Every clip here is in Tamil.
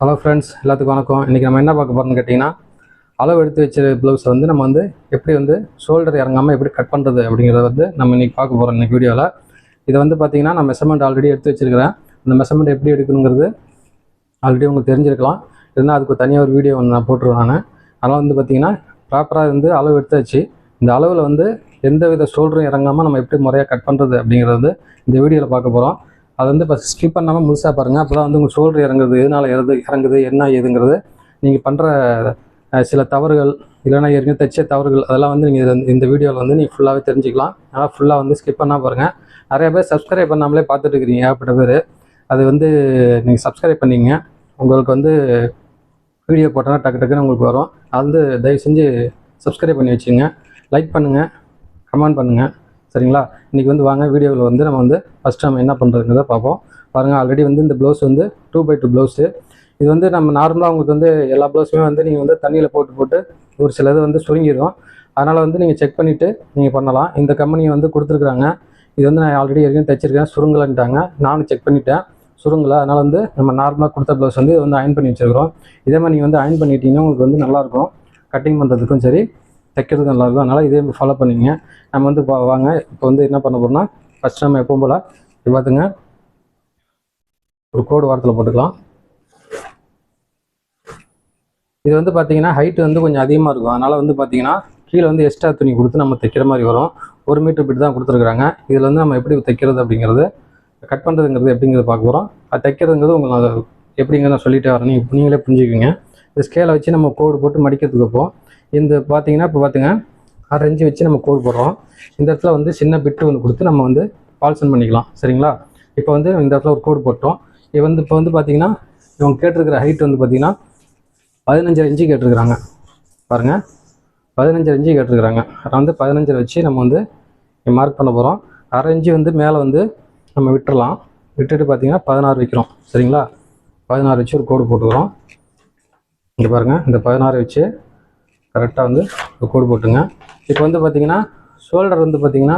ஹலோ ஃப்ரெண்ட்ஸ் எல்லாத்துக்கும் வணக்கம். இன்றைக்கி நம்ம என்ன பார்க்க போகிறோம்னு கேட்டிங்கன்னா அளவு எடுத்து வச்ச ப்ளவுஸை வந்து நம்ம வந்து எப்படி வந்து ஷோல்டர் இறங்காமல் எப்படி கட் பண்ணுறது அப்படிங்கிறத வந்து நம்ம இன்றைக்கி பார்க்க போகிறோம் இன்றைக்கி வீடியோவில் இதை வந்து பார்த்திங்கன்னா நான் மெஷர்மெண்ட் ஆல்ரெடி எடுத்து வச்சிருக்கிறேன். அந்த மெஷர்மெண்ட் எப்படி எடுக்கணுங்கிறது ஆல்ரெடி உங்களுக்கு தெரிஞ்சிருக்கலாம். இருந்தால் அதுக்கு தனியாக ஒரு வீடியோ ஒன்று நான் போட்டுருவேன் நான். அதனால் வந்து பார்த்திங்கன்னா ப்ராப்பராக வந்து அளவு எடுத்தாச்சு இந்த அளவில் வந்து எந்த வித ஷோல்டரும் இறங்காமல் நம்ம எப்படி முறையாக கட் பண்ணுறது அப்படிங்கிறது வந்து இந்த வீடியோவில் பார்க்க போகிறோம் அது வந்து இப்போ ஸ்கிப் பண்ணாமல் முழுசாக பாருங்கள் அப்போ தான் வந்து உங்கள் ஷோல்டர் இறங்குறது எதனால் இறது இறங்குது? என்ன ஏதுங்கிறது நீங்கள் பண்ணுற சில தவறுகள் இல்லைன்னா ஏற்கனவே தைச்ச தவறுகள் அதெல்லாம் வந்து நீங்கள் இந்த வீடியோவில் வந்து நீங்கள் ஃபுல்லாகவே தெரிஞ்சுக்கலாம். அதனால் ஃபுல்லாக வந்து ஸ்கிப் பண்ணால் பாருங்கள் நிறைய பேர் சப்ஸ்கிரைப் பண்ணாமலே பார்த்துட்டு இருக்கிறீங்க ஏகப்பட்ட பேர். அது வந்து நீங்கள் சப்ஸ்கிரைப் பண்ணிங்க உங்களுக்கு வந்து வீடியோ போட்டோன்னா டக்கு டக்குன்னு உங்களுக்கு வரும். அது வந்து தயவு செஞ்சு சப்ஸ்கிரைப் பண்ணி வச்சுங்க லைக் பண்ணுங்கள் கமெண்ட் பண்ணுங்கள் சரிங்களா? இன்றைக்கி வந்து வாங்க வீடியோவில் வந்து நம்ம வந்து ஃபஸ்ட்டு நம்ம என்ன பண்ணுறதுங்கிறத பார்ப்போம். பாருங்கள் ஆல்ரெடி வந்து இந்த ப்ளவுஸ் வந்து டூ பை டூ ப்ளவுஸு இது வந்து நம்ம நார்மலாக உங்களுக்கு வந்து எல்லா ப்ளவுஸுமே வந்து நீங்கள் வந்து தண்ணியில் போட்டு போட்டு ஒரு சிலது வந்து சுருங்கிடும் அதனால் வந்து நீங்கள் செக் பண்ணிவிட்டு நீங்கள் பண்ணலாம். இந்த கம்பெனி வந்து கொடுத்துருக்குறாங்க. இது வந்து நான் ஆல்ரெடி ஏற்கனவே தைச்சிருக்கேன். சுருங்கலைன்ட்டாங்க. நானும் செக் பண்ணிட்டேன். சுருங்கலை. அதனால் வந்து நம்ம நார்மலாக கொடுத்த ப்ளவுஸ் வந்து இதை வந்து அயன் பண்ணி வச்சுருக்கிறோம். இதே மாதிரி நீங்கள் வந்து அயன் பண்ணிட்டீங்கன்னா உங்களுக்கு வந்து நல்லாயிருக்கும் கட்டிங் பண்ணுறதுக்கும் சரி. தைக்கிறதுக்கு நல்லாயிருக்கும் அதனால் இதே ஃபாலோ பண்ணிங்க நம்ம வந்து வாங்க. இப்போ வந்து என்ன பண்ண போகிறோம்னா ஃபஸ்ட் நம்ம எப்பவும் போல் இது பார்த்துங்க ஒரு கோடு வாரத்தில் போட்டுக்கலாம். இது வந்து பார்த்தீங்கன்னா ஹைட் வந்து கொஞ்சம் அதிகமாக இருக்கும். அதனால் வந்து பார்த்தீங்கன்னா கீழே வந்து எக்ஸ்ட்ரா துணி கொடுத்து நம்ம தைக்கிற மாதிரி வரும். ஒரு மீட்டர் பிட்டு தான் கொடுத்துருக்குறாங்க. இதில் வந்து நம்ம எப்படி தைக்கிறது அப்படிங்கிறது கட் பண்ணுறதுங்கிறது எப்படிங்கிறது பார்க்க போகிறோம் அது தைக்கிறதுங்கிறது உங்களுக்கு நான் எப்படிங்கிறத நான் சொல்லிட்டே வரேன் நீங்கள் நீங்களே புரிஞ்சுக்குவீங்க. இந்த ஸ்கேலை வச்சு நம்ம கோடு போட்டு மடிக்கிறதுக்கு வைப்போம் இந்த பார்த்தீங்கன்னா இப்போ பார்த்துங்க அரை இன்ச்சு வச்சு நம்ம கோடு போடுறோம். இந்த இடத்துல வந்து சின்ன பிட்டு ஒன்று கொடுத்து நம்ம வந்து பால்சன் பண்ணிக்கலாம். சரிங்களா? இப்போ வந்து இந்த இடத்துல ஒரு கோடு போட்டோம். இது வந்து இப்போ வந்து பார்த்தீங்கன்னா இவங்க கேட்டிருக்கிற ஹைட் வந்து பார்த்தீங்கன்னா பதினஞ்சரை இன்ச்சு கேட்டிருக்கிறாங்க. பாருங்கள் பதினஞ்சரை இன்ச்சு கேட்டிருக்கிறாங்க. அதை வந்து பதினஞ்சரை வச்சு நம்ம வந்து மார்க் பண்ண போகிறோம் அரை இன்ச்சு வந்து மேலே வந்து நம்ம விட்டுறலாம். விட்டுட்டு பார்த்தீங்கன்னா பதினாறு வைக்கிறோம். சரிங்களா? பதினாறு வச்சு ஒரு கோடு போட்டுக்கிறோம். இங்கே பாருங்கள் இந்த பதினாறு வச்சு கரெக்டாக வந்து கூடு கோடு போட்டுங்க இப்போ வந்து பார்த்தீங்கன்னா ஷோல்டர் வந்து பார்த்தீங்கன்னா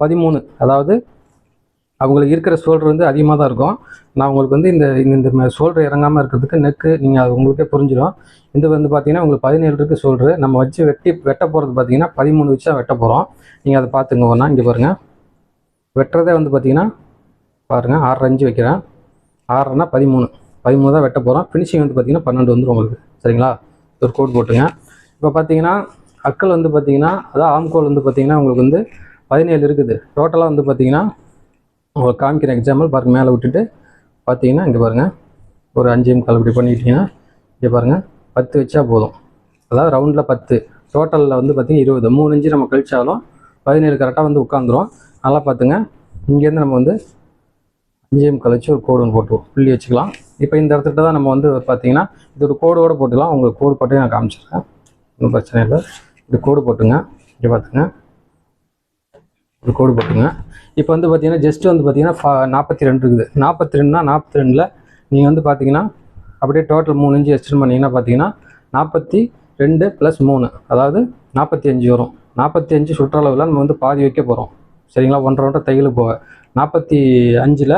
பதிமூணு. அதாவது அவங்களுக்கு இருக்கிற ஷோல்டர் வந்து அதிகமாக தான் இருக்கும். நான் உங்களுக்கு வந்து இந்த இந்த- இந்த ஷோல்டர் இறங்காமல் இருக்கிறதுக்கு நெக்கு நீங்கள் அது உங்களுக்கே புரிஞ்சிடும். இது வந்து பார்த்தீங்கன்னா உங்களுக்கு பதினேழு இருக்குது ஷோல்டரு நம்ம வச்சு வெட்டி வெட்ட போகிறது பார்த்தீங்கன்னா பதிமூணு வச்சு தான் வெட்ட போகிறோம் நீங்கள் அதை பார்த்துங்க ஒன்றா இங்கே பாருங்கள் வெட்டுறதே வந்து பார்த்தீங்கன்னா பாருங்கள் ஆறரை அஞ்சு வைக்கிறேன். ஆறரைனா பதிமூணு. பதிமூணு தான் வெட்ட போகிறோம் ஃபினிஷிங் வந்து பார்த்தீங்கன்னா பன்னெண்டு வந்துடும் உங்களுக்கு. சரிங்களா? ஒரு கோட் போட்டுங்க இப்போ பார்த்தீங்கன்னா அக்கல் வந்து பார்த்தீங்கன்னா அதான் ஆம்கோல் வந்து பார்த்தீங்கன்னா உங்களுக்கு வந்து பதினேழு இருக்குது. டோட்டலாக வந்து பார்த்தீங்கன்னா உங்களுக்கு காமிக்கிற எக்ஸாம்பிள் பாருங்க மேலே விட்டுட்டு பார்த்தீங்கன்னா இங்கே பாருங்கள் ஒரு அஞ்சு முக்கால் இப்படி பண்ணிக்கிட்டீங்கன்னா இங்கே பாருங்கள் பத்து வச்சா போதும். அதாவது ரவுண்டில் பத்து. டோட்டலில் வந்து பார்த்தீங்கன்னா இருபது. மூணு இன்ச்சு நம்ம கழிச்சாலும் பதினேழு கரெக்டாக வந்து உட்காந்துரும் நல்லா பார்த்துங்க இங்கேருந்து நம்ம வந்து அஞ்சு முக்கால் வச்சு ஒரு கோடு ஒன்று போட்டுவோம் புள்ளி வச்சுக்கலாம். இப்போ இந்த இடத்துல தான் நம்ம வந்து பார்த்தீங்கன்னா இது ஒரு கோடோடு போட்டுக்கலாம் உங்களுக்கு கோடு போட்டு நான் காமிச்சிடுறேன். ஒன்றும் பிரச்சனை இல்லை. இப்படி கோடு போட்டுங்க. இங்கே பார்த்துங்க ஒரு கோடு போட்டுங்க இப்போ வந்து பார்த்தீங்கன்னா ஜஸ்ட் வந்து பார்த்தீங்கன்னா ஃபா நாற்பத்தி ரெண்டு இருக்குது. நாற்பத்தி ரெண்டுனா நாற்பத்தி ரெண்டில் நீங்கள் வந்து பார்த்தீங்கன்னா அப்படியே டோட்டல் மூணு இன்ச்சு எக்ஸ்டெண்ட் பண்ணிங்கன்னா பார்த்தீங்கன்னா நாற்பத்தி ரெண்டு ப்ளஸ் மூணு. அதாவது நாற்பத்தி அஞ்சு வரும். நாற்பத்தி அஞ்சு சுற்றளவில் நம்ம வந்து பாதி வைக்க போகிறோம் சரிங்களா? ஒன்றரை ஒன்றரை தையல் போக. நாற்பத்தி அஞ்சில்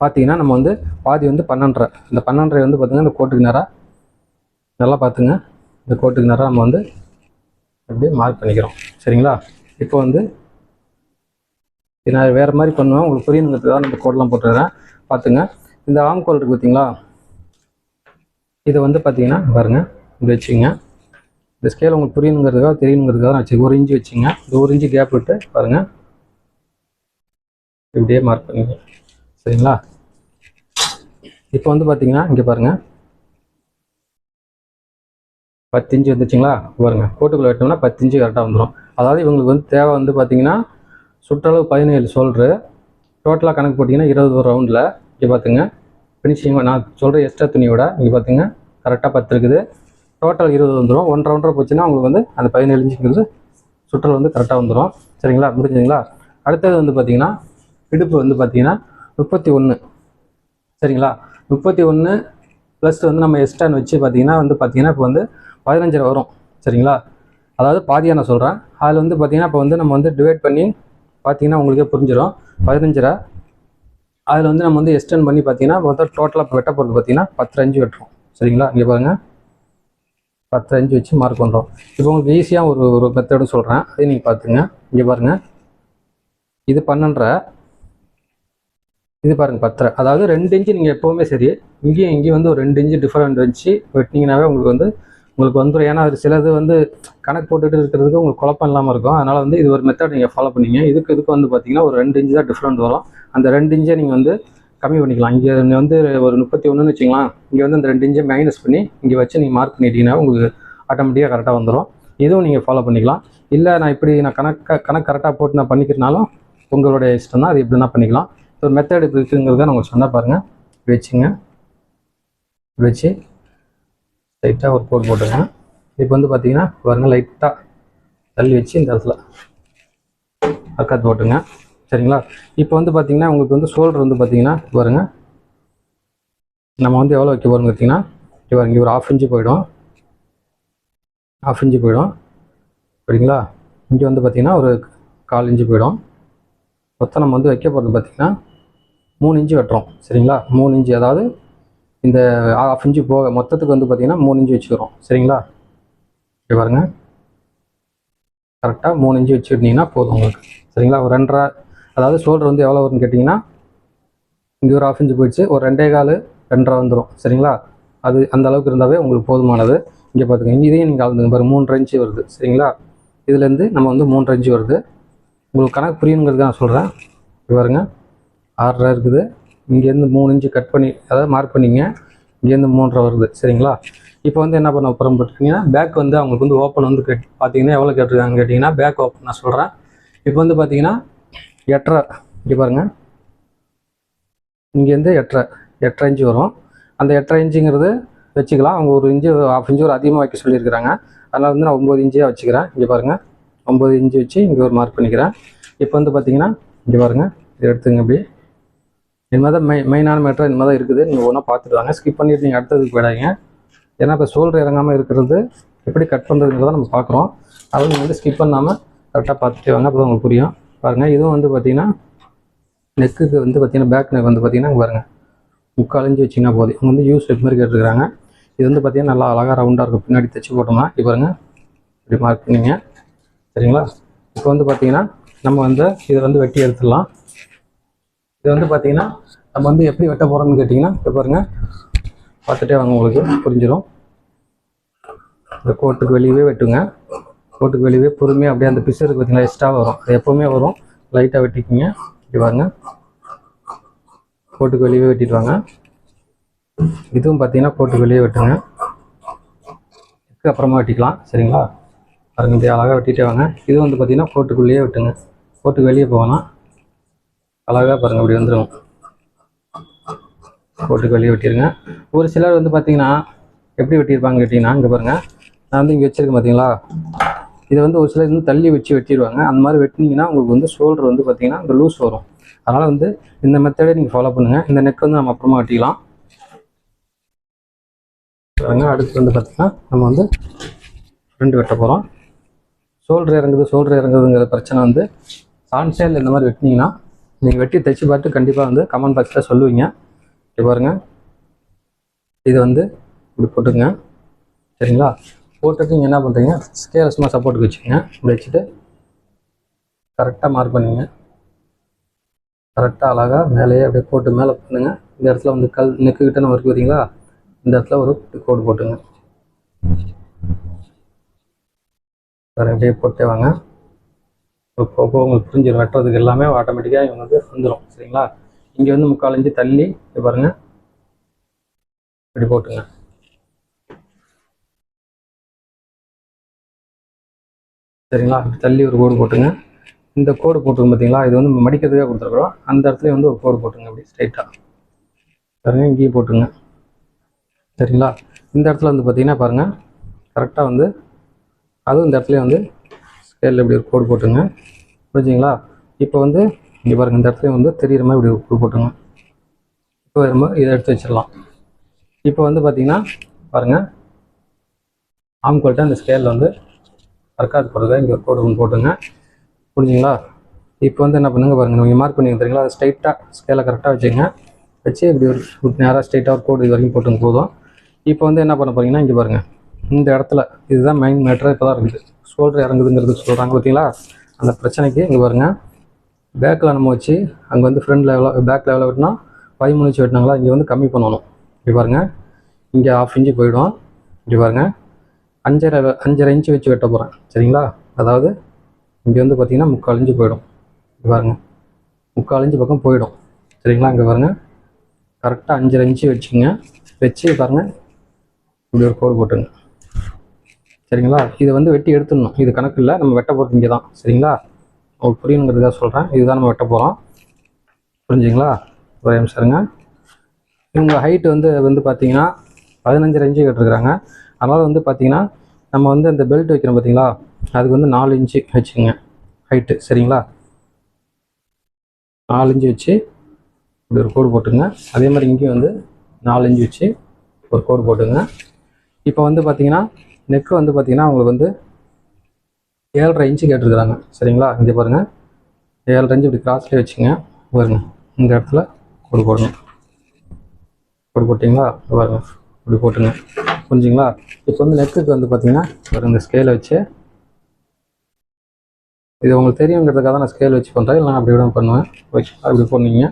பார்த்தீங்கன்னா நம்ம வந்து பாதி வந்து பன்னெண்டரை. இந்த பன்னெண்டரை வந்து பார்த்தீங்கன்னா இந்த கோட்டுக்கு நேராக நல்லா பார்த்துங்க இந்த கோட்டுக்கு நேராக நம்ம வந்து அப்படியே மார்க் பண்ணிக்கிறோம். சரிங்களா? இப்போ வந்து இது நான் வேறு மாதிரி பண்ணுவேன். உங்களுக்கு புரியணுங்கிறதுக்காக நம்ம கோடெலாம் போட்டுறேன் பார்த்துங்க இந்த ஆம் கோல் இருக்குது பார்த்தீங்களா இதை வந்து பார்த்தீங்கன்னா பாருங்கள் இப்படி வச்சுங்க இந்த ஸ்கேல் உங்களுக்கு புரியணுங்கிறதுக்காக தெரியணுங்கிறதுக்காக நான் வச்சு ஒரு இன்ச்சு வச்சுங்க இந்த ஒரு இன்ச்சு கேப் விட்டு பாருங்கள் இப்படியே மார்க் பண்ணிக்கோங்க. சரிங்களா? இப்போ வந்து பார்த்தீங்கன்னா இங்கே பாருங்கள் பத்து இன்ச்சு வந்துச்சுங்களா? பாருங்க. கோட்டுக்குள்ள வெட்டோம்னா பத்து இன்ச்சு கரெக்டாக வந்துடும் அதாவது இவங்களுக்கு வந்து தேவை வந்து பார்த்தீங்கன்னா சுற்றளவு பதினேழு சொல்கிற டோட்டலாக கணக்கு போட்டிங்கன்னா இருபது ரவுண்டில் இங்கே பார்த்துங்க ஃபினிஷிங் நான் சொல்கிற எக்ஸ்ட்ரா துணியோட இங்கே பார்த்துங்க கரெக்டாக பத்து இருக்குது. டோட்டல் இருபது வந்துடும் ஒன் ரவுண்டரை போச்சுன்னா உங்களுக்கு வந்து அந்த பதினேழு இன்ச்சுங்கிறது சுற்றல் வந்து கரெக்டாக வந்துடும் சரிங்களா? முடிஞ்சுங்களா அடுத்தது வந்து பார்த்திங்கன்னா இடுப்பு வந்து பார்த்திங்கன்னா முப்பத்தி ஒன்று சரிங்களா? முப்பத்தி ஒன்று ப்ளஸ் வந்து நம்ம எக்ஸ்ட்ரான் வச்சு பார்த்தீங்கன்னா வந்து பார்த்தீங்கன்னா இப்போ வந்து பதினஞ்சரை வரும். சரிங்களா? அதாவது பாதியாக நான் சொல்கிறேன் அதில் வந்து பார்த்தீங்கன்னா இப்போ வந்து நம்ம வந்து டிவைட் பண்ணி பார்த்தீங்கன்னா உங்களுக்கே புரிஞ்சிடும் பதினஞ்சரை அதில் வந்து நம்ம வந்து எக்ஸ்டெண்ட் பண்ணி பார்த்தீங்கன்னா மொத்தம் டோட்டலாக வெட்ட போகிறது பார்த்தீங்கன்னா பத்து அஞ்சு வெட்டுறோம். சரிங்களா? இங்கே பாருங்கள் பத்து அஞ்சு வச்சு மார்க் பண்ணுறோம் இப்போ உங்களுக்கு ஈஸியாக ஒரு ஒரு மெத்தடு சொல்கிறேன் அதையும் நீங்கள் பார்த்துங்க இங்கே பாருங்கள் இது பன்னெண்டரை. இது பாருங்கள் பத்தரை. அதாவது ரெண்டு இன்ச்சு நீங்கள் எப்போவுமே சரி இங்கேயும் இங்கேயும் வந்து ஒரு ரெண்டு இன்ச்சு டிஃப்ரெண்ட் வச்சு வெட்டிங்கனாவே உங்களுக்கு வந்து உங்களுக்கு வந்துடும் ஏன்னா அது சிலது வந்து கணக்கு போட்டுட்டு இருக்கிறதுக்கு உங்களுக்கு குழப்பம் இல்லாமல் இருக்கும். அதனால் வந்து இது ஒரு மெத்தட் நீங்கள் ஃபாலோ பண்ணீங்க. இதுக்கு இதுக்கு வந்து பார்த்தீங்கன்னா ஒரு ரெண்டு இன்ச்சு தான் டிஃப்ரெண்ட் வரும். அந்த ரெண்டு இன்ச்சை நீங்கள் வந்து கம்மி பண்ணிக்கலாம். இங்கே வந்து ஒரு முப்பத்தி ஒன்றுன்னு வச்சுக்கலாம். இங்கே வந்து அந்த ரெண்டு இன்ச்சை மைனஸ் பண்ணி இங்கே வச்சு நீங்கள் மார்க் பண்ணிட்டீங்கன்னா உங்களுக்கு ஆட்டோமேட்டிக்காக கரெக்டாக வந்துடும் இதுவும் நீங்கள் ஃபாலோ பண்ணிக்கலாம். இல்லை நான் இப்படி நான் கணக்கு கணக்கு கரெக்டாக போட்டு நான் பண்ணிக்கிறனாலும் உங்களுடைய இஷ்டம் தான் அது எப்படின்னா பண்ணிக்கலாம். ஸோ மெத்தட் இப்போ இருக்குங்கிறத நான் உங்களுக்கு சொன்னால் பாருங்கள் வச்சுங்க. வச்சு லைட்டாக ஒரு கோட் போட்டுருங்க. இப்போ வந்து பார்த்தீங்கன்னா பாருங்க லைட்டாக தள்ளி வச்சு இந்த இடத்துல அக்காத்து போட்டுங்க சரிங்களா? இப்போ வந்து பார்த்தீங்கன்னா உங்களுக்கு வந்து ஷோல்டர் வந்து பார்த்தீங்கன்னா பாருங்க. நம்ம வந்து எவ்வளோ வைக்க போகிறோம் பார்த்தீங்கன்னா இங்கே பாருங்க ஒரு ஆஃப் இன்ச்சு போயிடும். ஆஃப் இன்ச்சு போயிடும். சரிங்களா? இங்கே வந்து பார்த்தீங்கன்னா ஒரு கால் இன்ச்சு போயிடும். மொத்தம் நம்ம வந்து வைக்க போகிறது பார்த்தீங்கன்னா மூணு இன்ச்சு வெட்டுறோம் சரிங்களா? மூணு இன்ச்சு அதாவது இந்த ஆஃப் இன்ச்சு போக மொத்தத்துக்கு வந்து பார்த்தீங்கன்னா மூணு இன்ச்சு வச்சுக்கிறோம் சரிங்களா? இப்படி பாருங்க. கரெக்டாக மூணு இன்ச்சு வச்சுக்கிட்டிங்கன்னா போதும் உங்களுக்கு சரிங்களா? ஒரு ரெண்டரை அதாவது ஷோல்டர் வந்து எவ்வளோ வரும்னு கேட்டிங்கன்னா இங்கே ஒரு ஆஃப் இன்ச்சு போயிடுச்சு ஒரு ரெண்டே கால் ரெண்டரை வந்துடும் சரிங்களா? அது அந்த அளவுக்கு இருந்தாவே உங்களுக்கு போதுமானது. இங்கே பார்த்துக்கோங்க இதையும் நீங்கள் அளந்துங்க பாருங்க மூன்றரை இன்ச்சு வருது சரிங்களா? இதுலேருந்து நம்ம வந்து மூன்றரை இன்ச்சு வருது. உங்களுக்கு கணக்கு புரியணுங்கிறது நான் சொல்கிறேன் பாருங்கள் ஆறரை இருக்குது. இங்கேருந்து மூணு இன்ச்சு கட் பண்ணி அதாவது மார்க் பண்ணிங்க. இங்கேருந்து மூன்றரை வருது. சரிங்களா? இப்போ வந்து என்ன பண்ண போகிறோம் பார்த்தீங்கன்னா பேக் வந்து அவங்களுக்கு வந்து ஓப்பன் வந்து கேட் பார்த்தீங்கன்னா எவ்வளோ கேட்டிருக்காங்க கேட்டிங்கன்னா பேக் ஓப்பன் நான் சொல்கிறேன் இப்போ வந்து பார்த்தீங்கன்னா எட்டரை. இங்கே பாருங்கள் இங்கேருந்து எட்டரை. எட்டரை இன்ச்சு வரும். அந்த எட்டரை இன்ச்சுங்கிறது வச்சுக்கலாம். அவங்க ஒரு இன்ச்சு ஆஃப் இன்ச்சு ஒரு அதிகமாக வைக்க சொல்லியிருக்கிறாங்க. அதனால் வந்து நான் ஒம்பது இன்ச்சியாக வச்சுக்கிறேன். இங்கே பாருங்கள் ஒம்பது இன்ச்சு வச்சு இங்கே ஒரு மார்க் பண்ணிக்கிறேன். இப்போ வந்து பார்த்தீங்கன்னா இங்கே பாருங்கள் இதை எடுத்துங்க இப்படி இது மாதிரி தான் மெய் மெயினான மேட்டர் இந்த மாதிரி தான் இருக்குது. நீங்கள் ஒன்றா பார்த்துட்டு வாங்க. ஸ்கிப் பண்ணிட்டு நீங்கள் அடுத்ததுக்கு போயிடாங்க ஏன்னா இப்போ ஷோல்டர் இறங்காமல் இருக்கிறது எப்படி கட் பண்ணுறதுங்கிறத நம்ம பார்க்குறோம். அதை நீங்கள் வந்து ஸ்கிப் பண்ணாமல் கரெக்டாக பார்த்துட்டு வாங்க. அப்போ உங்களுக்கு புரியும். பாருங்கள் இதுவும் வந்து பார்த்தீங்கன்னா நெக்குக்கு வந்து பார்த்தீங்கன்னா பேக் நெக் வந்து பார்த்தீங்கன்னா பாருங்கள் பாருங்க. முக்கால் வச்சிங்கன்னா போதும். இவங்க வந்து யூஸ் செட் மாதிரி கேட்டுருக்காங்க இது வந்து பார்த்தீங்கன்னா நல்லா அழகாக ரவுண்டாக இருக்கும். பின்னாடி தைச்சி போட்டோம்னா இப்போ பாருங்கள் இப்படி மார்க் பண்ணிங்க. சரிங்களா? இப்போ வந்து பார்த்தீங்கன்னா நம்ம வந்து இதை வந்து வெட்டி எடுத்துடலாம். இது வந்து பார்த்தீங்கன்னா நம்ம வந்து எப்படி வெட்ட போகிறோம்னு கேட்டிங்கன்னா இப்போ பாருங்க. பார்த்துட்டே வாங்க உங்களுக்கு புரிஞ்சிடும் இந்த கோட்டுக்கு வெளியவே வெட்டுங்க. கோட்டுக்கு வெளியவே பொறுமையாக அப்படியே அந்த பிசருக்கு பார்த்தீங்கன்னா எக்ஸ்ட்ரா வரும். அது எப்போவுமே வரும். லைட்டாக வெட்டிக்கிங்க. இப்படி பாருங்க. கோட்டுக்கு வெளியவே வெட்டிட்டு வாங்க. இதுவும் பார்த்தீங்கன்னா கோட்டுக்கு வெளியே வெட்டுங்க. இதுக்கு அப்புறமா வெட்டிக்கலாம் சரிங்களா? பாருங்க இப்படி அழகாக வெட்டிட்டே வாங்க. இது வந்து பார்த்தீங்கன்னா கோட்டுக்குள்ளேயே வெட்டுங்க. கோட்டுக்கு வெளியே போகலாம். அழகாக பாருங்கள் இப்படி வந்துடும் போட்டு வெளியே வெட்டிடுங்க ஒரு சிலர் வந்து பார்த்தீங்கன்னா எப்படி வெட்டியிருப்பாங்க கேட்டிங்கன்னா இங்கே பாருங்கள் நான் வந்து இங்கே வச்சிருக்கேன் பார்த்தீங்களா இதை வந்து ஒரு சிலர் இன்னும் தள்ளி வச்சு வெட்டிடுவாங்க அந்த மாதிரி வெட்டினீங்கன்னா உங்களுக்கு வந்து ஷோல்டர் வந்து பார்த்தீங்கன்னா இந்த லூஸ் வரும். அதனால் வந்து இந்த மெத்தடை நீங்கள் ஃபாலோ பண்ணுங்கள் இந்த நெக் வந்து நம்ம அப்புறமா வெட்டிக்கலாம். பாருங்க அடுத்து வந்து பார்த்திங்கன்னா நம்ம வந்து ரெண்டு வெட்ட போகிறோம் ஷோல்டர் இறங்குது ஷோல்டர் இறங்குதுங்கிற பிரச்சனை வந்து சான்சேல் இந்த மாதிரி வெட்டினீங்கன்னா நீங்கள் வெட்டி தைச்சு பார்த்து கண்டிப்பாக வந்து கமெண்ட் பாக்ஸில் சொல்லுவீங்க. இப்படி பாருங்கள் இது வந்து இப்படி போட்டுங்க சரிங்களா? போட்டுட்டு நீங்கள் என்ன பண்ணுறீங்க ஸ்கேலை சும்மா சப்போர்ட்டுக்கு வச்சுக்கோங்க. இப்படி வச்சுட்டு கரெக்டாக மார்க் பண்ணுங்க. கரெக்டாக அழகாக மேலேயே அப்படியே போட்டு மேலே பண்ணுங்கள் இந்த இடத்துல வந்து கல் நெக்குக்கிட்ட நம்ம இருக்கு பார்த்தீங்களா இந்த இடத்துல ஒரு கோடு போட்டுங்க வேறு அப்படியே போட்டே வாங்க. இப்போ போக உங்களுக்கு புரிஞ்சிடும். வெட்டுறதுக்கு எல்லாமே ஆட்டோமேட்டிக்காக இவங்களுக்கு வந்துடும் சரிங்களா? இங்கே வந்து முக்கால் இஞ்சி தள்ளி இங்க பாருங்க. இப்படி போட்டுங்க. சரிங்களா? தள்ளி ஒரு கோடு போட்டுங்க. இந்த கோடு போட்டுருங்க பார்த்தீங்களா இது வந்து மடிக்கிறதுக்காக கொடுத்துருக்குறோம். அந்த இடத்துல வந்து ஒரு கோடு போட்டுங்க அப்படி ஸ்ட்ரைட்டாக பாருங்க இங்கேயும் போட்டுங்க. சரிங்களா? இந்த இடத்துல வந்து பார்த்தீங்கன்னா பாருங்கள் கரெக்டாக வந்து அதுவும் இந்த இடத்துல வந்து ஸ்கேலில் இப்படி ஒரு கோடு போட்டுங்க. புரிஞ்சுங்களா? இப்போ வந்து இங்கே பாருங்கள் இந்த இடத்துல வந்து தெரியிற மாதிரி இப்படி ஒரு கோடு போட்டுங்க. இப்போ வரும்போது இதை எடுத்து வச்சிடலாம். இப்போ வந்து பார்த்தீங்கன்னா பாருங்கள் ஆம்கோல்ட்ட அந்த ஸ்கேலில் வந்து தற்காத்து போடுறது இங்கே ஒரு கோடு ஒன்று போட்டுங்க. புரிஞ்சுங்களா? இப்போ வந்து என்ன பண்ணுங்க பாருங்கள் நீங்கள் மார்க் பண்ணி தரீங்களா அதை ஸ்ட்ரைட்டாக ஸ்கேலை கரெக்டாக வச்சுங்க. வச்சு இப்படி ஒரு நேராக ஸ்ட்ரைட்டாக ஒரு கோடு இது வரைக்கும் போட்டுங்க போதும். இப்போ வந்து என்ன பண்ண போகிறீங்கன்னா இங்கே பாருங்கள் இந்த இடத்துல இதுதான் மெயின் மேட்டராக இப்போ தான் இருக்குது. ஷோல்டர் இறங்குதுங்கிறது சொல்கிறாங்க பார்த்தீங்களா? அந்த பிரச்சனைக்கு இங்கே பாருங்கள் பேக்கில் நம்ம வச்சு அங்கே வந்து ஃப்ரண்ட் லெவலாக பேக் லெவலில் வெட்டினா பதிமூணு வச்சு வெட்டினாங்களா? இங்கே வந்து கம்மி பண்ணணும். இப்படி பாருங்கள் இங்கே ஆஃப் இன்ச்சு போயிடும். இப்படி பாருங்கள் அஞ்சரை அஞ்சரை இன்ச்சு வச்சு வெட்ட போகிறேன் சரிங்களா? அதாவது இங்கே வந்து பார்த்திங்கன்னா முக்கால் இன்ச்சு போயிடும். இப்படி பாருங்க. முக்கால் இன்ச்சு பக்கம் போயிடும். சரிங்களா? இங்கே பாருங்கள் கரெக்டாக அஞ்சரை இன்ச்சு வச்சுங்க வச்சு பாருங்கள் இப்படி ஒரு கோடு போட்டுங்க சரிங்களா? இதை வந்து வெட்டி எடுத்துடணும். இது கணக்கு இல்லை. நம்ம வெட்ட போகிறது இங்கே தான் சரிங்களா? உங்களுக்கு புரியணுங்கிறதுக்காக சொல்கிறேன் இதுதான் நம்ம வெட்ட போகிறோம் புரிஞ்சுங்களா? ஒரே நிமிஷம் இவங்க ஹைட்டு வந்து வந்து பார்த்தீங்கன்னா பதினஞ்சு இன்ச்சு கேட்டிருக்கிறாங்க. அதனால் வந்து பார்த்தீங்கன்னா நம்ம வந்து அந்த பெல்ட் வைக்கிறோம் பார்த்தீங்களா? அதுக்கு வந்து நாலு இன்ச்சு வச்சுங்க ஹைட்டு சரிங்களா? நாலு இன்ச்சு வச்சு இப்படி ஒரு கோடு போட்டுங்க. அதே மாதிரி இங்கேயும் வந்து நாலு இன்ச்சு வச்சு ஒரு கோடு போட்டுங்க. இப்போ வந்து பார்த்தீங்கன்னா நெக்கு வந்து பார்த்தீங்கன்னா உங்களுக்கு வந்து ஏழரை இன்ச்சு கேட்டிருக்கிறாங்க. சரிங்களா? இங்கே பாருங்கள் ஏழரை இன்ச்சு இப்படி கிராஸ்லேயே வச்சுங்க பாருங்க. இந்த இடத்துல கொடு போடுங்க கொடு போட்டிங்களா? பாருங்க. இப்படி போட்டுங்க புரிஞ்சுங்களா? இப்போ வந்து நெக்குக்கு வந்து பார்த்தீங்கன்னா பாருங்க இந்த ஸ்கேலை வச்சு. இது உங்களுக்கு தெரியுங்கிறதுக்காக தான் நான் ஸ்கேல் வச்சு பண்ணுறேன் இல்லை அப்படி விட பண்ணுவேன். ஓகே. அப்படி போனீங்க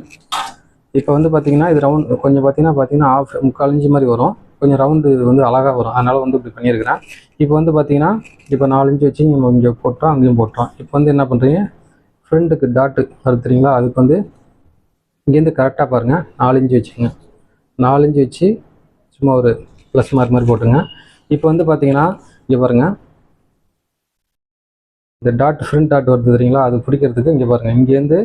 இப்போ வந்து பார்த்தீங்கன்னா இது ரவுண்ட் கொஞ்சம் பார்த்தீங்கன்னா பார்த்தீங்கன்னா ஆஃப் முக்கால் இன்ச்சு மாதிரி வரும். கொஞ்சம் ரவுண்டு வந்து அழகாக வரும். அதனால் வந்து இப்படி பண்ணியிருக்கிறேன். இப்போ வந்து பார்த்தீங்கன்னா இப்போ நாலு வச்சு நம்ம இங்கே போட்டோம் அங்கேயும் போட்டோம். இப்போ வந்து என்ன பண்ணுறீங்க ஃப்ரெண்டுக்கு டாட்டு அது அதுக்கு வந்து இங்கேருந்து கரெக்டாக பாருங்கள் நாலு இன்ச்சு வச்சுங்க நாலு வச்சு சும்மா ஒரு ப்ளஸ் மார்க் மாதிரி போட்டுங்க இப்போ வந்து பார்த்தீங்கன்னா இங்கே பாருங்கள் இந்த டாட் ஃப்ரண்ட் டாட் வருது தெரியுங்களா? அது பிடிக்கிறதுக்கு இங்கே பாருங்கள் இங்கேருந்து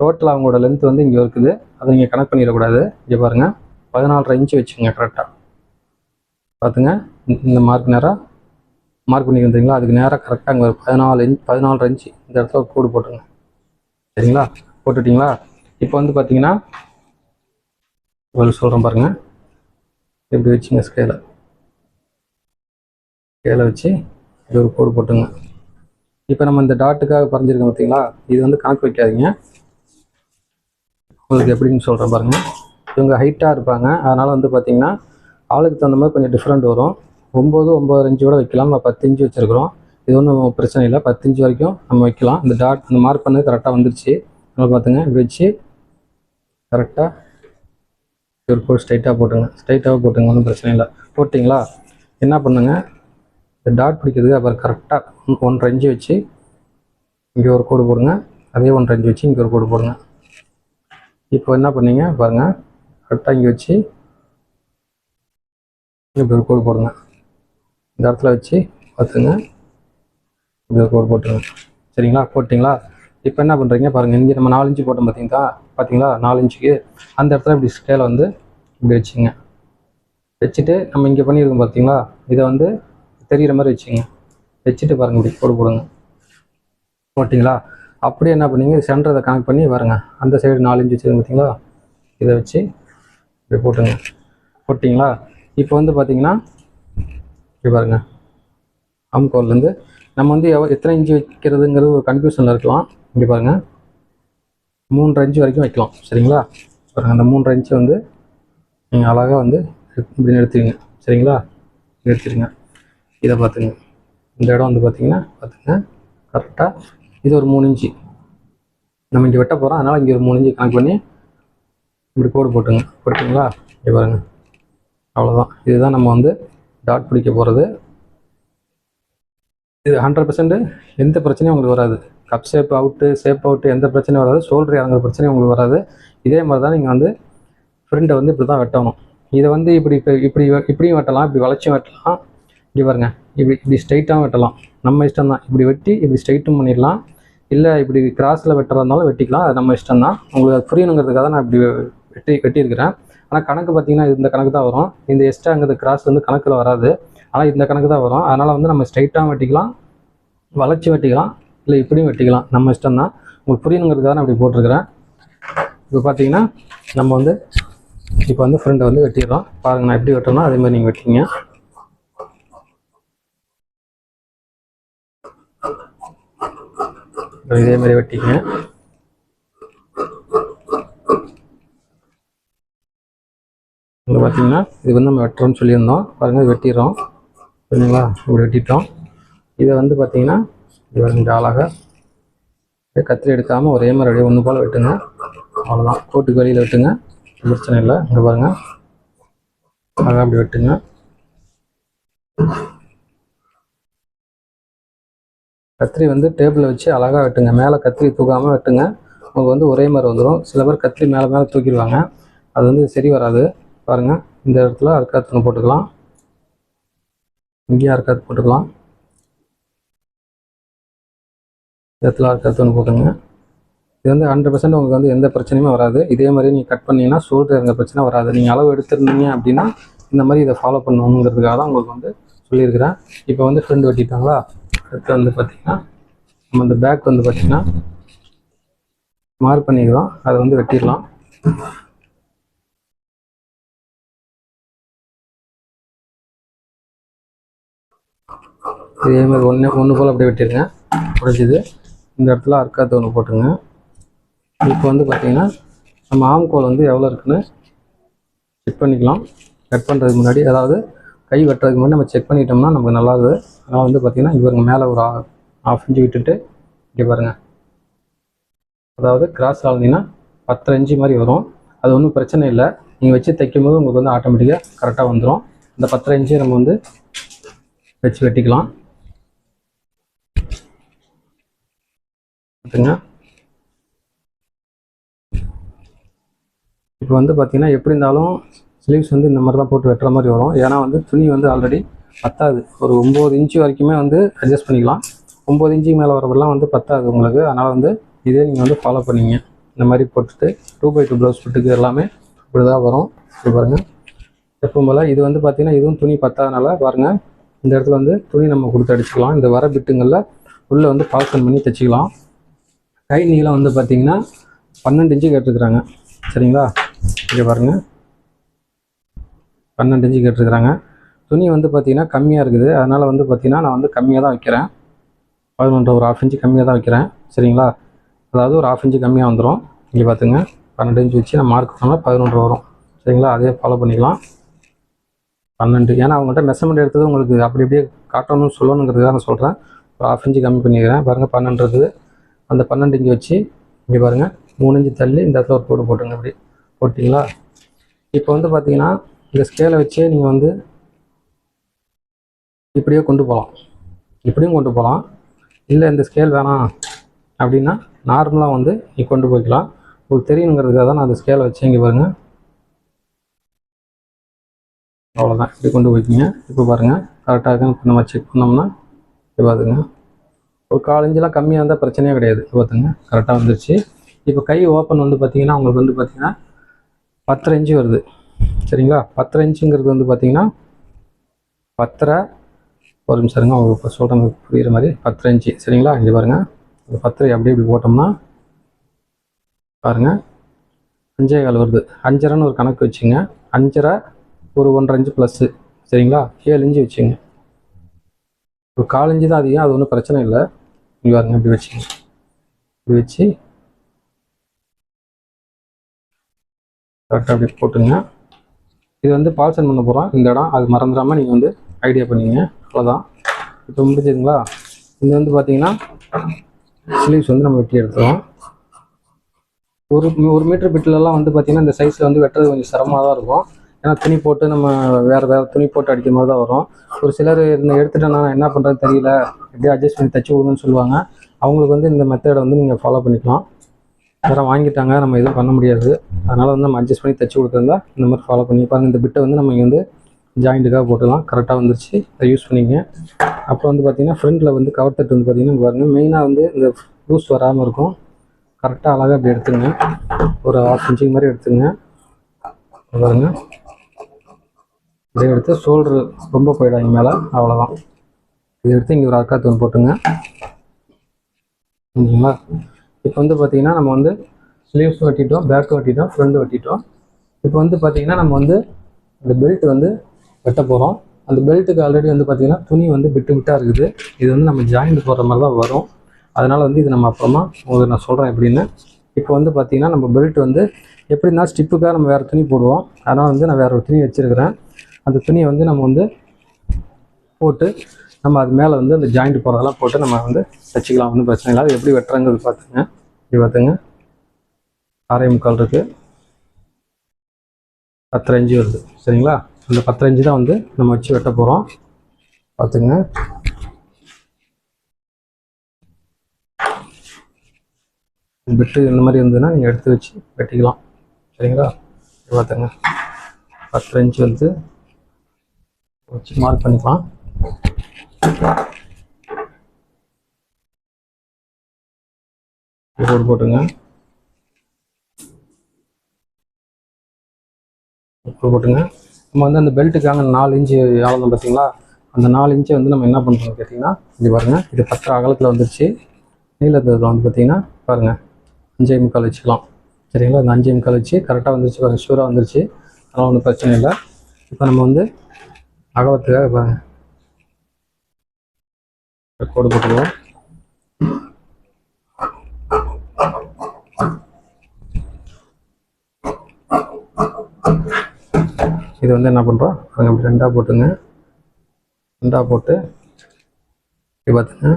டோட்டல் அவங்களோட லென்த் வந்து இங்கே இருக்குது. அதை நீங்கள் கனெக்ட் பண்ணிடக்கூடாது. இங்கே பாருங்கள் பதினாலரை இன்ச்சு வச்சுங்க கரெக்டாக பார்த்துங்க. இந்த- மார்க் நேராக மார்க் பண்ணி வந்தீங்களா அதுக்கு நேராக கரெக்டாக அங்கே ஒரு பதினாலு இன்ச் பதினாலரை இன்ச்சு இந்த இடத்துல ஒரு கோடு போட்டுருங்க. சரிங்களா? போட்டுட்டிங்களா? இப்போ வந்து பார்த்தீங்கன்னா உங்களுக்கு சொல்கிறேன் பாருங்கள் இப்படி வச்சுங்க ஸ்கேலை ஸ்கேலை வச்சு இது ஒரு கோடு போட்டுங்க இப்போ நம்ம இந்த டாட்டுக்காக பறஞ்சிருக்கோம் பார்த்தீங்களா? இது வந்து கணக்கு வைக்காதீங்க உங்களுக்கு எப்படின்னு சொல்கிறேன் பாருங்கள் இவங்க ஹைட்டாக இருப்பாங்க. அதனால் வந்து பார்த்திங்கன்னா ஆளுக்கு தகுந்த மாதிரி கொஞ்சம் டிஃப்ரெண்ட் வரும். ஒம்பது ஒம்பது இன்ச்சு கூட வைக்கலாம். நம்ம பத்து இன்ச்சு வச்சுருக்குறோம். இது ஒன்றும் பிரச்சனை இல்லை. பத்து இன்ச்சு வரைக்கும் நம்ம வைக்கலாம். இந்த டாட் இந்த மார்க் பண்ணது கரெக்டாக வந்துருச்சு. அதனால் பார்த்துங்க இப்படி வச்சு கரெக்டாக ஒரு கோட் ஸ்ட்ரைட்டாக போட்டுங்க ஸ்ட்ரைட்டாக போட்டுங்க ஒன்றும் பிரச்சனை இல்லை. போட்டிங்களா? என்ன பண்ணுங்க? இந்த டாட் பிடிக்கிறதுக்கு அப்புறம் கரெக்டாக ஒன்றரை இன்ச்சு வச்சு இங்கே ஒரு கோடு போடுங்க. அதே ஒன்றரை இன்ச்சு வச்சு இங்கே ஒரு கோடு போடுங்க. இப்போ என்ன பண்ணீங்க? பாருங்கள் கரெக்டாக இங்கே வச்சு இப்படி ஒரு கோடு போடுங்க. இந்த இடத்துல வச்சு பார்த்துங்க. இப்படி ஒரு கோடு போட்டுருங்க. சரிங்களா? போட்டிங்களா? இப்போ என்ன பண்ணுறீங்க பாருங்கள் இங்கே நம்ம நாலு இன்ச்சு போட்டோம் பார்த்தீங்களா? பார்த்தீங்களா? நாலு இன்ச்சுக்கு. அந்த இடத்துல இப்படி ஸ்கேலை வந்து இப்படி வச்சுங்க. வச்சுட்டு நம்ம இங்கே பண்ணியிருக்கோம் பார்த்தீங்களா? இதை வந்து தெரிகிற மாதிரி வச்சுங்க. வச்சுட்டு பாருங்கள் இப்படி கோடு போடுங்க. போட்டிங்களா? அப்படியே என்ன பண்ணீங்க? சென்டரை கனெக்ட் பண்ணி வருங்க அந்த சைடு நாலு இன்ச்சு வச்சுருங்க பார்த்தீங்களா இதை வச்சு இப்படி போட்டுங்க. போட்டிங்களா? இப்போ வந்து பார்த்தீங்கன்னா இப்படி பாருங்க. ஆம்கோல்லேருந்து நம்ம வந்து எவ் எத்தனை இன்ச்சு வைக்கிறதுங்கிறது ஒரு கன்ஃபியூஷனில் இருக்கலாம். இப்படி பாருங்கள் மூன்றரை இன்ச்சு வரைக்கும் வைக்கலாம். சரிங்களா? பாருங்கள் அந்த மூன்றரை இன்ச்சு வந்து நீங்கள் அழகாக வந்து இப்படி நிறுத்திடுங்க. சரிங்களா? நிறுத்திடுங்க. இதை பார்த்துங்க. இந்த இடம் வந்து பார்த்தீங்கன்னா பார்த்துங்க கரெக்டாக இது ஒரு மூணு இன்ச்சு. நம்ம இங்கே வெட்ட போகிறோம் அதனால் இங்கே ஒரு மூணு இன்ச்சு கணக்கு பண்ணி இப்படி கோடு போட்டுங்க போட்டுங்களா இங்கே பாருங்க. அவ்வளோதான் இதுதான் நம்ம வந்து டாட் பிடிக்க போகிறது இது ஹண்ட்ரட் பர்சன்ட் எந்த பிரச்சனையும் உங்களுக்கு வராது. Cup shape out shape out எந்த பிரச்சனையும் வராது. ஷோல்டர் இறங்குற பிரச்சனையும் உங்களுக்கு வராது. இதே மாதிரி தான் நீங்கள் வந்து ஃப்ரெண்டை வந்து இப்படி தான் வெட்டணும். இதை வந்து இப்படி இப்படி வெ- இப்படியும் வெட்டலாம் இப்படி வளைச்சும் வெட்டலாம். இப்படி பாருங்க. இப்படி இப்படி ஸ்ட்ரைட்டாகவும் வெட்டலாம். நம்ம இஷ்டம் தான் இப்படி வெட்டி இப்படி ஸ்ட்ரைட்டும் பண்ணிடலாம். இல்லை இப்படி கிராஸில் வெட்டுறதுனாலும் வெட்டிக்கலாம். அது நம்ம இஷ்டம் தான் உங்களுக்கு அது புரியணுங்கிறதுக்காக நான் இப்படி வெட்டி வெட்டியிருக்கிறேன். ஆனால் கணக்கு பார்த்தீங்கன்னா இந்த கணக்கு தான் வரும். இந்த எக்ஸ்ட்ராங்கிறது கிராஸ் வந்து கணக்கில் வராது. ஆனால் இந்த கணக்கு தான் வரும். அதனால் வந்து நம்ம ஸ்ட்ரைட்டாக வெட்டிக்கலாம். வளைச்சி வெட்டிக்கலாம். இல்லை இப்படியும் வெட்டிக்கலாம். நம்ம இஷ்டம் தான் உங்களுக்கு புரியணுங்கிறதுக்காக நான் இப்படி போட்டிருக்கிறேன். இப்போ பார்த்தீங்கன்னா நம்ம வந்து இப்போ வந்து ஃப்ரெண்டை வந்து வெட்டிடுறோம். பாருங்கள் நான் எப்படி வெட்டணும் அதே மாதிரி நீங்கள் வெட்டிங்க இதே மாதிரி வெட்டிக்கங்க. இங்கே பார்த்தீங்கன்னா இது வந்து நம்ம வெட்டுறோம்னு சொல்லியிருந்தோம். பாருங்கள் வெட்டிடுறோம். சரிங்களா? இப்படி வெட்டிட்டோம். இதை வந்து பார்த்தீங்கன்னா இது இந்த அழகாக கத்திரி எடுக்காமல் ஒரே மாதிரி அப்படியே ஒன்று போல் வெட்டுங்க. அவ்வளோதான் கோட்டுக்கு வெளியில் வெட்டுங்க. பிரச்சனை இல்லை. இங்கே பாருங்கள் அழகாக அப்படி வெட்டுங்க. கத்திரி வந்து டேபிளில் வச்சு அழகாக வெட்டுங்க. மேலே கத்திரி தூக்காமல் வெட்டுங்க. உங்களுக்கு வந்து ஒரே மாதிரி வந்துடும் சில பேர் கத்திரி மேலே மேலே தூக்கிடுவாங்க. அது வந்து சரி வராது. பாருங்கள் இந்த இடத்துல அறுக்காத்துணு போட்டுக்கலாம். இங்கேயும் அறுக்காத்து போட்டுக்கலாம். இந்த இடத்துல அறுக்காத்துணு போட்டுங்க. இது வந்து ஹண்ட்ரட் பர்சன்ட் உங்களுக்கு வந்து எந்த பிரச்சனையுமே வராது. இதே மாதிரி நீங்கள் கட் பண்ணிங்கன்னா சோல்டர் இறங்க பிரச்சனை வராது. நீங்கள் அளவு எடுத்துருந்தீங்க அப்படின்னா இந்த மாதிரி இதை ஃபாலோ பண்ணணுங்கிறதுக்காக தான் உங்களுக்கு வந்து சொல்லியிருக்கிறேன். இப்போ வந்து ஃப்ரெண்டு வெட்டிட்டாங்களா? அடுத்து வந்து பார்த்தீங்கன்னா நம்ம இந்த பேக் வந்து பார்த்தீங்கன்னா மார்க் பண்ணிக்கிறோம். அதை வந்து வெட்டிடலாம். இதே மாதிரி ஒன்று ஒன்று போல் அப்படியே வெட்டிடுங்க. உடைச்சிது இந்த இடத்துல அர்க்காத்து ஒன்று போட்டுருங்க. இப்போ வந்து பார்த்தீங்கன்னா நம்ம ஆம்கோல் வந்து எவ்வளோ இருக்குன்னு செக் பண்ணிக்கலாம். கட் பண்ணுறதுக்கு முன்னாடி அதாவது கை வெட்டுறதுக்கு முன்னாடி நம்ம செக் பண்ணிட்டோம்னா நமக்கு நல்லாது அதனால் வந்து பார்த்தீங்கன்னா இவங்க மேலே ஒரு ஆஃப் இன்ச்சு விட்டுட்டு இங்கே பாருங்கள் அதாவது கிராஸ் ஆகுதுன்னா பத்து இன்ச்சு மாதிரி வரும். அது ஒன்றும் பிரச்சனை இல்லை. நீங்கள் வச்சு தைக்கும் போது உங்களுக்கு வந்து ஆட்டோமேட்டிக்காக கரெக்டாக வந்துடும் அந்த பத்தரை இன்ச்சு நம்ம வந்து வச்சு வெட்டிக்கலாம். பார்த்துங்க இப்போ வந்து பார்த்தீங்கன்னா எப்படி இருந்தாலும் ஸ்லீவ்ஸ் வந்து இந்த மாதிரி தான் போட்டு வெட்டுற மாதிரி வரும். ஏன்னா வந்து துணி வந்து ஆல்ரெடி பத்தாது. ஒரு ஒம்பது இன்ச்சு வரைக்குமே வந்து அட்ஜஸ்ட் பண்ணிக்கலாம். ஒம்பது இன்ச்சுக்கு மேலே வரதெல்லாம் வந்து பத்தாது உங்களுக்கு. அதனால் வந்து இதே நீங்கள் வந்து ஃபாலோ பண்ணீங்க. இந்த மாதிரி போட்டுட்டு டூ பை டூ ப்ளவுஸ் ஃபிட்டுக்கு எல்லாமே இப்படி தான் வரும். இது பாருங்கள் எப்பவும் போல் இது வந்து பார்த்திங்கன்னா இதுவும் துணி பத்தாதனால பாருங்கள் இந்த இடத்துல வந்து துணி நம்ம கொடுத்து அடிச்சுக்கலாம். இந்த வர பிட்டுங்களில் உள்ளே வந்து பால்சன் பண்ணி தைச்சிக்கலாம். கை நீளம் வந்து பார்த்திங்கன்னா பன்னெண்டு இன்ச்சு கேட்டிருக்கிறாங்க. சரிங்களா? இங்கே பாருங்கள் பன்னெண்டு இன்ச்சு கேட்டிருக்கிறாங்க. துணி வந்து பார்த்தீங்கன்னா கம்மியாக இருக்குது. அதனால் வந்து பார்த்திங்கன்னா நான் வந்து கம்மியாக தான் வைக்கிறேன். பதினொன்று ஒரு ஆஃப் இன்ச்சு கம்மியாக தான் வைக்கிறேன். சரிங்களா? அதாவது ஒரு ஆஃப் இன்ச்சு கம்மியாக வந்துடும் இங்கே பார்த்துங்க பன்னெண்டு இன்ச்சு வச்சு நான் மார்க் பண்ணால் பதினொன்று வரும். சரிங்களா? அதே ஃபாலோ பண்ணிக்கலாம். பன்னெண்டு. ஏன்னா அவங்கள்ட்ட மெஷர்மெண்ட் எடுத்தது உங்களுக்கு அப்படி அப்படியே காட்டணும்னு சொல்லணுங்கிறதுக்காக நான் சொல்கிறேன் ஒரு ஆஃப் இன்ச்சு கம்மி பண்ணிக்கிறேன். பாருங்கள் பன்னெண்டு இருக்குது. அந்த பன்னெண்டு இங்கே வச்சு இங்கே பாருங்கள் மூணு இன்ச்சு தள்ளி இந்த இடத்துல ஒரு கோடு போட்டுருங்க. அப்படி போட்டிங்களா? இப்போ வந்து பார்த்தீங்கன்னா இந்த ஸ்கேலை வச்சே நீங்கள் வந்து இப்படியே கொண்டு போகலாம். இப்படியும் கொண்டு போகலாம். இல்லை இந்த ஸ்கேல் வேணாம் அப்படின்னா நார்மலாக வந்து நீ கொண்டு போய்க்கலாம். உங்களுக்கு தெரியணுங்கிறதுக்காக தான் நான் அந்த ஸ்கேலை வச்சு இங்கே பாருங்கள் அவ்வளோதான் இப்படி கொண்டு போய்க்கிங்க. இப்போ பாருங்கள் கரெக்டாக இப்போ நம்ம செக் பண்ணோம்னா இப்போ பார்த்துங்க ஒரு காலஞ்செலாம் கம்மியாக இருந்தால் பிரச்சனையே கிடையாது. இப்போ பார்த்துங்க கரெக்டாக வந்துருச்சு. இப்போ கை ஓப்பன் வந்து பார்த்திங்கன்னா உங்களுக்கு வந்து பார்த்திங்கன்னா பத்தரை இன்ச்சு வருது. சரிங்களா? பத்தரை இன்ச்சுங்கிறது வந்து பார்த்தீங்கன்னா பத்தரை ஒரு நிமிஷம் இருங்க அவங்க இப்போ சொல்கிறாங்க புரிகிற மாதிரி. பத்து இன்ச்சு. சரிங்களா? இங்கே பாருங்கள் இந்த பத்தரை அப்படியே இப்படி போட்டோம்னா பாருங்கள் அஞ்சே கால் வருது. அஞ்சரைன்னு ஒரு கணக்கு வச்சுங்க. அஞ்சரை ஒரு ஒன்றரை இன்ச்சு ப்ளஸ்ஸு சரிங்களா? ஏழு இன்ச்சு வச்சுங்க. ஒரு கால் இன்ச்சு தான் அதிகம் அது ஒன்றும் பிரச்சனை இல்லை. இங்கே பாருங்க இப்படி வச்சுங்க. இப்படி வச்சு கரெக்டாக அப்படி போட்டுங்க. இது வந்து பால்சன் பண்ண போகிறோம் இந்த இடம் அது மறந்துடாமல் நீங்கள் வந்து ஐடியா பண்ணிங்க. அவ்வளோதான் இப்போ முடிஞ்சுதுங்களா? இது வந்து பார்த்தீங்கன்னா ஸ்லீவ்ஸ் வந்து நம்ம வெட்டி எடுத்துருவோம். ஒரு ஒரு மீட்டர் பிட்டிலலாம் வந்து பார்த்தீங்கன்னா இந்த சைஸில் வந்து வெட்டுறது கொஞ்சம் சிரமமாக தான் இருக்கும். ஏன்னா துணி போட்டு நம்ம வேறு வேறு துணி போட்டு அடிக்கிற மாதிரி தான் வரும். ஒரு சிலர் இந்த எடுத்துட்டேன்னா என்ன பண்ணுறது தெரியல. எப்படியும் அட்ஜஸ்ட் பண்ணி தச்சு விடுன்னு சொல்லுவாங்க. அவங்களுக்கு வந்து இந்த மெத்தடை வந்து நீங்கள் ஃபாலோ பண்ணிக்கலாம். வேறு வாங்கிட்டாங்க நம்ம எதுவும் பண்ண முடியாது. அதனால் வந்து நம்ம அட்ஜஸ்ட் பண்ணி தச்சு கொடுத்துருந்தா இந்த மாதிரி ஃபாலோ பண்ணி பாருங்க. இந்த பிட்டை வந்து நம்ம இங்கே வந்து ஜாயிண்ட்டுக்காக போட்டுலாம் கரெக்டாக வந்துருச்சு. அதை யூஸ் பண்ணிங்க. அப்புறம் வந்து பார்த்தீங்கன்னா ஃப்ரண்ட்டில் வந்து கவர் தட்டு வந்து பார்த்தீங்கன்னா இங்க மெயினாக வந்து இந்த லூஸ் வராமல் இருக்கும். கரெக்டாக அழகாக அப்படி எடுத்துங்க ஒரு ஆஃப் இன்ச்சிங் மாதிரி எடுத்துங்க இங்க பாருங்க. இதை எடுத்து ஷோல்டர் ரொம்ப போயிடாங்க மேலே. அவ்வளோதான் இதை எடுத்து இங்கே ஒரு அக்காத்து ஒன்று போட்டுங்க. சரிங்களா இப்போ வந்து பார்த்தீங்கன்னா நம்ம வந்து ஸ்லீவ்ஸ் வெட்டிட்டோம் பேக் வெட்டிட்டோம் ஃப்ரண்ட் வெட்டிட்டோம். இப்போ வந்து பார்த்தீங்கன்னா நம்ம வந்து இந்த பெல்ட் வந்து வெட்ட போகிறோம் அந்த பெல்ட்டுக்கு ஆல்ரெடி வந்து பார்த்திங்கன்னா துணி வந்து விட்டு விட்டாக இருக்குது. இது வந்து நம்ம ஜாயிண்ட் போடுற மாதிரி தான் வரும். அதனால் வந்து இது நம்ம அப்புறமா உங்களுக்கு நான் சொல்கிறேன் எப்படின்னு. இப்போ வந்து பார்த்திங்கன்னா நம்ம பெல்ட் வந்து எப்படி இருந்தாலும் ஸ்டிப்புக்காக நம்ம வேறு துணி போடுவோம். அதனால் வந்து நான் வேறு ஒரு துணி வச்சுருக்கிறேன். அந்த துணியை வந்து நம்ம வந்து போட்டு நம்ம அது மேலே வந்து அந்த ஜாயிண்ட் போகிறதெல்லாம் போட்டு நம்ம வந்து தைச்சிக்கலாம் ஒன்றும் பிரச்சனை இல்லை. அது எப்படி வெட்டுறங்கிறது பார்த்துங்க இப்படி பார்த்துங்க அரை முக்கால் இருக்குது பத்தரை இன்ச்சு வருது. சரிங்களா? அந்த பத்தஞ்சு தான் வந்து நம்ம வச்சு வெட்ட போகிறோம் பார்த்துங்க பிட்டு இந்த மாதிரி இருந்ததுன்னா நீங்கள் எடுத்து வச்சு வெட்டிக்கலாம். சரிங்களா? பார்த்துங்க பத்தஞ்சு வந்து வச்சு மார்க் பண்ணிக்கலாம். போட்டு போட்டுங்க. போட்டுங்க. நம்ம வந்து அந்த பெல்ட்டுக்காக நாலு இன்ச்சு அளந்தோம் பார்த்தீங்களா அந்த நாலு இன்ச்சை வந்து நம்ம என்ன பண்ணுறோம் கேட்டிங்கன்னா இது பாருங்கள் இது பத்திர அகலத்தில் வந்துருச்சு. நீளத்தில் வந்து பார்த்தீங்கன்னா பாருங்கள் அஞ்சே முக்கால் வச்சுக்கலாம். சரிங்களா? அந்த அஞ்சே முக்கால் வச்சு கரெக்டாக வந்துருச்சு பாருங்கள் ஷூராக வந்துருச்சு. அதனால் ஒன்றும் பிரச்சனை இல்லை. இப்போ நம்ம வந்து அகலத்துக்காக பாருங்கள் கோடு போட்டுருவோம் இது வந்து என்ன பண்ணுறோம் பாருங்க ரெண்டாக போட்டுங்க. ரெண்டாக போட்டு இப்படி பார்த்துங்க.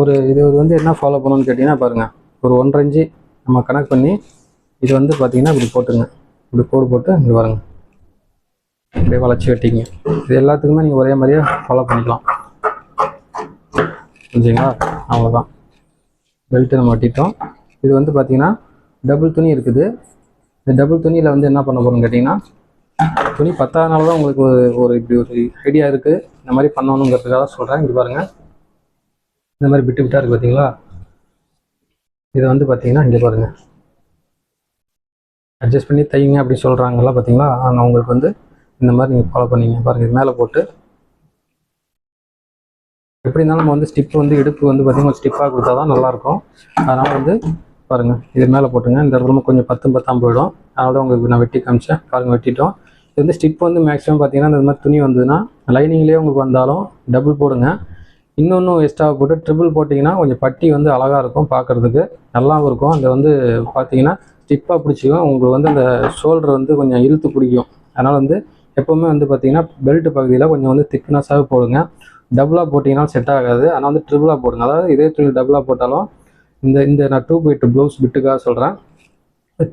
ஒரு இது வந்து என்ன ஃபாலோ பண்ணணும்னு கேட்டிங்கன்னா பாருங்கள் ஒரு ஒன்றரை இஞ்சி நம்ம கணக்கு பண்ணி இது வந்து பார்த்திங்கன்னா இப்படி போட்டுங்க இப்படி கோடு போட்டு இங்கே பாருங்க. அப்படியே வளைச்சி வெட்டிங்க. இது எல்லாத்துக்குமே நீங்கள் ஒரே மாதிரியே ஃபாலோ பண்ணிக்கலாம். புரிஞ்சுங்களா? அவ்வளோதான் பெல்ட்டு நம்ம வெட்டிட்டோம். இது வந்து பார்த்தீங்கன்னா டபுள் துணி இருக்குது. இந்த டபுள் துணியில் வந்து என்ன பண்ண போகிறோம்னு கேட்டிங்கன்னா துணி பத்தாதனால தான் உங்களுக்கு ஒரு ஒரு இப்படி ஒரு ஐடியா இருக்குது இந்த மாதிரி பண்ணணுங்கிறதுக்காக சொல்கிறேன் இப்படி பாருங்கள் இந்த மாதிரி விட்டு விட்டாக இருக்குது பார்த்தீங்களா இதை வந்து பார்த்தீங்கன்னா இங்கே பாருங்கள் அட்ஜஸ்ட் பண்ணி தைங்க அப்படி சொல்கிறாங்கல்ல பார்த்தீங்களா ஆனால் உங்களுக்கு வந்து இந்த மாதிரி நீங்கள் ஃபாலோ பண்ணிங்க. பாருங்கள் இது மேலே போட்டு. எப்படி இருந்தாலும் நம்ம வந்து ஸ்டிப் வந்து இடுப்பு வந்து பார்த்திங்கன்னா ஸ்டிப்பாக கொடுத்தா தான் நல்லாயிருக்கும். அதனால் வந்து பாருங்கள் இது மேலே போட்டுங்க. இந்த இடத்துல கொஞ்சம் பத்தும் பத்தாம் போயிடும். அதனால் தான் உங்களுக்கு நான் வெட்டி காமிச்சேன். பாருங்கள் வெட்டிட்டோம். இது வந்து ஸ்டிப் வந்து மேக்ஸிமம் பார்த்தீங்கன்னா இந்த மாதிரி துணி வந்ததுன்னா லைனிங்லேயே உங்களுக்கு வந்தாலும் டபுள் போடுங்க. இன்னொன்று எக்ஸ்ட்ரா போட்டு ட்ரிபிள் போட்டிங்கன்னா கொஞ்சம் பட்டி வந்து அழகாக இருக்கும் பார்க்குறதுக்கு. நல்லாவும் இருக்கும். அந்த வந்து பார்த்தீங்கன்னா ஸ்டிப்பாக பிடிச்சிக்கும். உங்களுக்கு வந்து அந்த ஷோல்டர் வந்து கொஞ்சம் இழுத்து பிடிக்கும். அதனால் வந்து எப்போவுமே வந்து பார்த்தீங்கன்னா பெல்ட் பகுதியில் கொஞ்சம் வந்து திக்னஸாக போடுங்க. டபுளாக போட்டிங்கன்னா செட் ஆகாது. ஆனால் வந்து ட்ரிபிளாக போடுங்க. அதாவது இதே துணி டபுளாக போட்டாலும் இந்த இந்த நான் டூ பை டூ ப்ளவுஸ் பிட்டுக்காக சொல்கிறேன்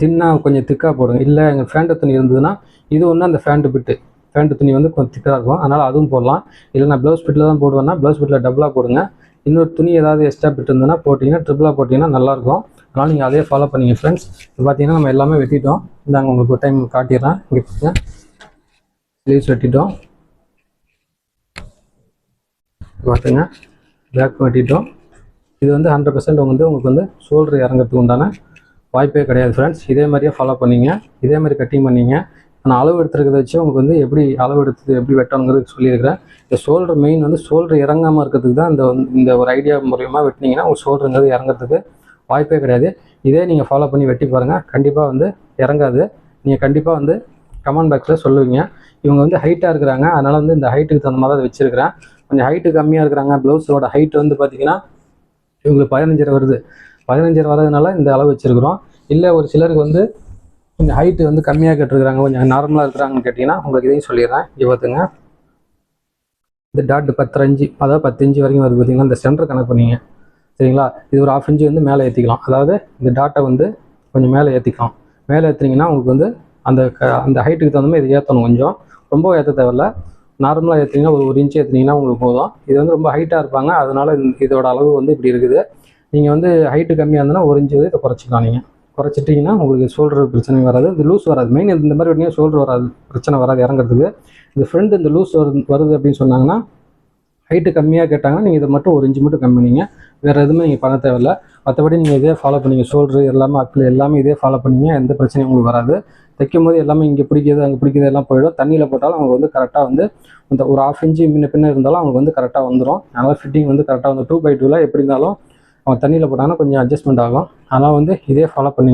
தின்னாக கொஞ்சம் திக்காக போடுங்க. இல்லை எங்கள் ஃபேண்ட்டு துணி இருந்ததுன்னா இது ஒன்று அந்த ஃபேண்ட்டு பிட்டு. ஃபேண்ட்டு துணி வந்து கொஞ்சம் திக்காக இருக்கும். அதனால் அதுவும் போடலாம். இல்லை நான் ப்ளவுஸ் பிட்டில் தான் போடுவேன்னா ப்ளவுஸ் பிட்டில் டபுளாக போடுங்க. இன்னொரு துணி ஏதாவது எக்ஸ்ட்ரா பிட் இருந்ததுன்னா போட்டிங்கன்னா ட்ரிபிளாக போட்டிங்கன்னா நல்லாயிருக்கும் அதனால் நீங்கள் அதே ஃபாலோ பண்ணிங்க ஃப்ரெண்ட்ஸ் இப்போ பார்த்தீங்கன்னா நம்ம எல்லாமே வெட்டிட்டோம். இந்தாங்க உங்களுக்கு ஒரு டைம் காட்டிடுறேன். இங்கே பாருங்க. ஸ்லீவ்ஸ் வெட்டிட்டோம். பார்த்துங்க பேக் வெட்டிட்டோம். இது வந்து ஹண்ட்ரட் பர்சன்ட் வந்து உங்களுக்கு வந்து ஷோல்டர் இறங்கிறதுக்கு உண்டான வாய்ப்பே கிடையாது ஃப்ரெண்ட்ஸ் இதே மாதிரியே ஃபாலோ பண்ணிங்க. இதே மாதிரி கட்டிங் பண்ணீங்க. நான் அளவு எடுத்துருக்கிறத வச்சு உங்களுக்கு வந்து எப்படி அளவு எடுத்து எப்படி வெட்டணுங்கிறது சொல்லியிருக்கிறேன். இந்த ஷோல்டர் மெயின் வந்து ஷோல்டர் இறங்காமல் இருக்கிறதுக்கு தான் இந்த இந்த ஒரு ஐடியா மூலியமாக வெட்டினீங்கன்னா உங்கள் ஷோல்டருங்கிறது இறங்கிறதுக்கு வாய்ப்பே கிடையாது. இதே நீங்கள் ஃபாலோ பண்ணி வெட்டி பாருங்கள் கண்டிப்பாக வந்து இறங்காது. நீங்கள் கண்டிப்பாக வந்து கமெண்ட் பாக்ஸில் சொல்லுவீங்க. இவங்க வந்து ஹைட்டாக இருக்கிறாங்க. அதனால் வந்து இந்த ஹைட்டுக்கு தகுந்த மாதிரி அதை வச்சுருக்கிறேன். கொஞ்சம் ஹைட்டு கம்மியாக இருக்கிறாங்க. ப்ளவுஸோட ஹைட் வந்து பார்த்தீங்கன்னா இவங்களுக்கு பதினஞ்சரை வருது. பதினஞ்சு வரதுனால இந்த அளவு வச்சுருக்குறோம். இல்லை ஒரு சிலருக்கு வந்து கொஞ்சம் ஹைட்டு வந்து கம்மியாக கேட்டிருக்கிறாங்க கொஞ்சம் நார்மலாக இருக்கிறாங்கன்னு கேட்டிங்கன்னா உங்களுக்கு இதையும் சொல்லிடுறேன். இங்கே பார்த்துங்க இந்த டாட் பத்தஞ்சு அதாவது பத்து இன்ச்சு வரைக்கும் வருது பார்த்தீங்கன்னா இந்த சென்டர் கணக்கு பண்ணிங்க. சரிங்களா? இது ஒரு ஆஃப் இன்ச்சு வந்து மேலே ஏற்றிக்கலாம் அதாவது இந்த டாட்டை வந்து கொஞ்சம் மேலே ஏற்றிக்கலாம் மேலே ஏற்றுனீங்கன்னா உங்களுக்கு வந்து அந்த க அந்த ஹைட்டுக்கு தகுந்த மாதிரி இது ஏற்றணும் கொஞ்சம். ரொம்ப ஏற்ற தேவையில்ல. நார்மலாக ஏற்றிங்கன்னா ஒரு ஒரு இன்ச்சு ஏற்றினீங்கன்னா உங்களுக்கு போதும். இது வந்து ரொம்ப ஹைட்டாக இருப்பாங்க. அதனால இந்த- இதோட அளவு வந்து இப்படி இருக்குது. நீங்கள் வந்து ஹைட்டு கம்மியாக இருந்ததுன்னா ஒரு இன்ச்சு இதை குறைச்சிக்கலாம் நீங்கள் குறைச்சிட்டிங்கன்னா உங்களுக்கு ஷோல்டர் பிரச்சனை வராது. இது லூஸ் வராது. மெயின் இந்த மாதிரி வெட்டினா ஷோல்டர் வராது. பிரச்சனை வராது இறங்குறதுக்கு. இந்த ஃப்ரெண்டு இந்த லூஸ் வருது வருது அப்படின்னு சொன்னாங்கன்னா ஹைட்டு கம்மியாக கேட்டாங்கன்னா நீங்கள் இதை மட்டும் ஒரு இன்ச்சு மட்டும் கம்மி பண்ணீங்க. வேறு எதுவுமே நீங்கள் பண்ண தேவையில்ல. மற்றபடி நீங்கள் இதே ஃபாலோ பண்ணிங்க. ஷோல்டர் எல்லாமே அக்கில் எல்லாமே இதே ஃபாலோ பண்ணீங்க. எந்த பிரச்சனையும் உங்களுக்கு வராது. தைக்கும் போது எல்லாமே இங்கே பிடிக்கிறது அங்கே பிடிக்கிறது எல்லாம் போயிடும். தண்ணியில் போட்டாலும் அவங்க வந்து கரெக்டாக வந்து இந்த ஒரு ஆஃப் இன்ச்சு முன்ன பின்ன இருந்தாலும் அவங்க வந்து கரெக்டாக வந்துடும் அதனால் ஃபிட்டிங் வந்து கரெக்டாக வந்து டூ பை டூவில் எப்படி இருந்தாலும் அவங்க தண்ணியில் போட்டாங்கன்னா கொஞ்சம் அட்ஜஸ்ட்மெண்ட் ஆகும். அதனால் வந்து இதே ஃபாலோ பண்ணி